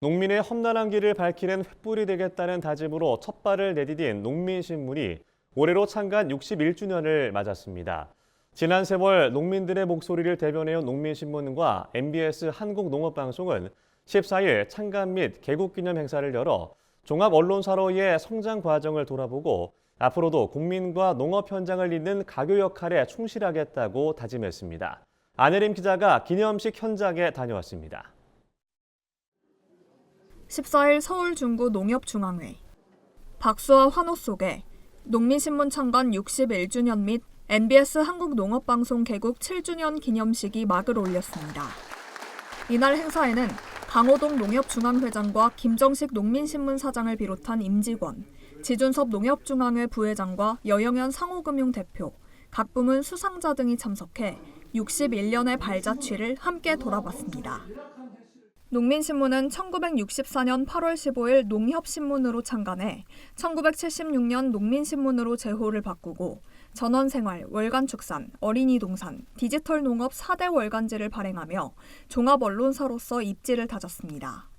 농민의 험난한 길을 밝히는 횃불이 되겠다는 다짐으로 첫 발을 내디딘 농민신문이 올해로 창간 61주년을 맞았습니다. 지난 세월 농민들의 목소리를 대변해온 농민신문과 MBS 한국농업방송은 14일 창간 및 개국기념 행사를 열어 종합 언론사로의 성장 과정을 돌아보고 앞으로도 국민과 농업 현장을 잇는 가교 역할에 충실하겠다고 다짐했습니다. 안혜림 기자가 기념식 현장에 다녀왔습니다. 14일 서울 중구 농협중앙회 박수와 환호 속에 농민신문 창간 61주년 및 MBS 한국농업방송 개국 7주년 기념식이 막을 올렸습니다. 이날 행사에는 강호동 농협중앙회장과 김정식 농민신문 사장을 비롯한 임직원, 지준섭 농협중앙회 부회장과 여영현 상호금융 대표, 각 부문 수상자 등이 참석해 61년의 발자취를 함께 돌아봤습니다. 농민신문은 1964년 8월 15일 농협신문으로 창간해 1976년 농민신문으로 제호를 바꾸고 전원생활, 월간축산, 어린이동산, 디지털 농업 4대 월간지를 발행하며 종합 언론사로서 입지를 다졌습니다.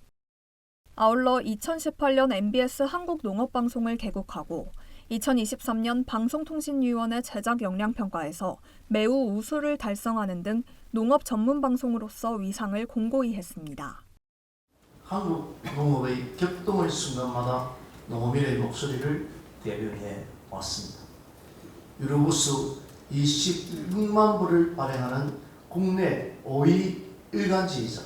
아울러 2018년 MBS 한국농업방송을 개국하고 2023년 방송통신위원회 제작 역량 평가에서 매우 우수를 달성하는 등 농업 전문 방송으로서 위상을 공고히 했습니다. 한국 농업의 격동의 순간마다 농민의 목소리를 대변해 왔습니다. 유로부스 26만 부를 발행하는 국내 5위 일간지이자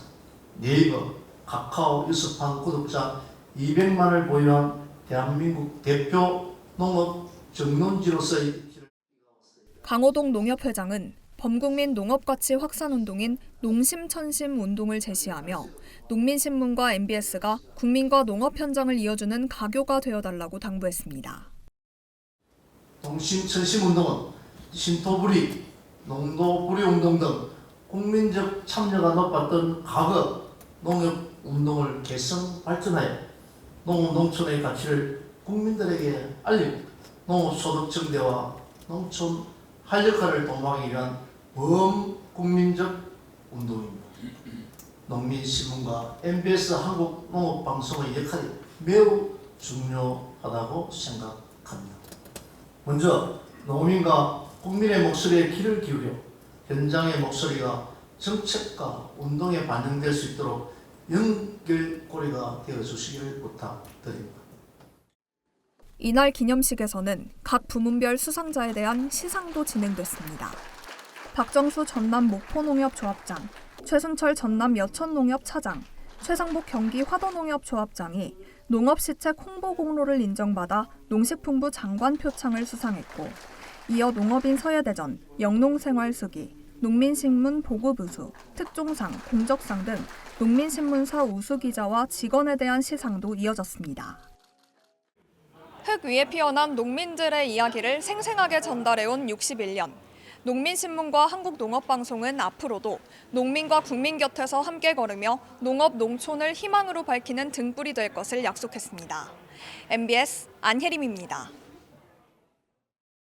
네이버, 카카오, 유스판 구독자 200만을 보유한 대한민국 대표 농업 정론지로서의 입지를 강호동 농협회장은 범국민 농업가치 확산 운동인 농심천심 운동을 제시하며 농민신문과 MBS가 국민과 농업 현장을 이어주는 가교가 되어달라고 당부했습니다. 동심천심 운동은 신토부리, 농도부리 운동 등 국민적 참여가 높았던 과거 농업 운동을 개성 발전하여 농업 농촌의 가치를 국민들에게 알리고 농업소득 증대와 농촌 활력화를 도모하기 위한 범국민적 운동입니다. 농민신문과 MBS 한국농업방송의 역할이 매우 중요하다고 생각합니다. 먼저 농민과 국민의 목소리에 귀를 기울여 현장의 목소리가 정책과 운동에 반영될 수 있도록 연결고리가 되어 주시기를 부탁드립니다. 이날 기념식에서는 각 부문별 수상자에 대한 시상도 진행됐습니다. 박정수 전남 목포농협 조합장, 최순철 전남 여천농협 차장, 최상복 경기 화도농협 조합장이 농업시책 홍보 공로를 인정받아 농식품부 장관 표창을 수상했고, 이어 농업인 서예대전, 영농생활수기, 농민신문 보고부수, 특종상, 공적상 등 농민신문사 우수기자와 직원에 대한 시상도 이어졌습니다. 흙 위에 피어난 농민들의 이야기를 생생하게 전달해온 61년. 농민신문과 한국농업방송은 앞으로도 농민과 국민 곁에서 함께 걸으며 농업, 농촌을 희망으로 밝히는 등불이 될 것을 약속했습니다. MBS 안혜림입니다.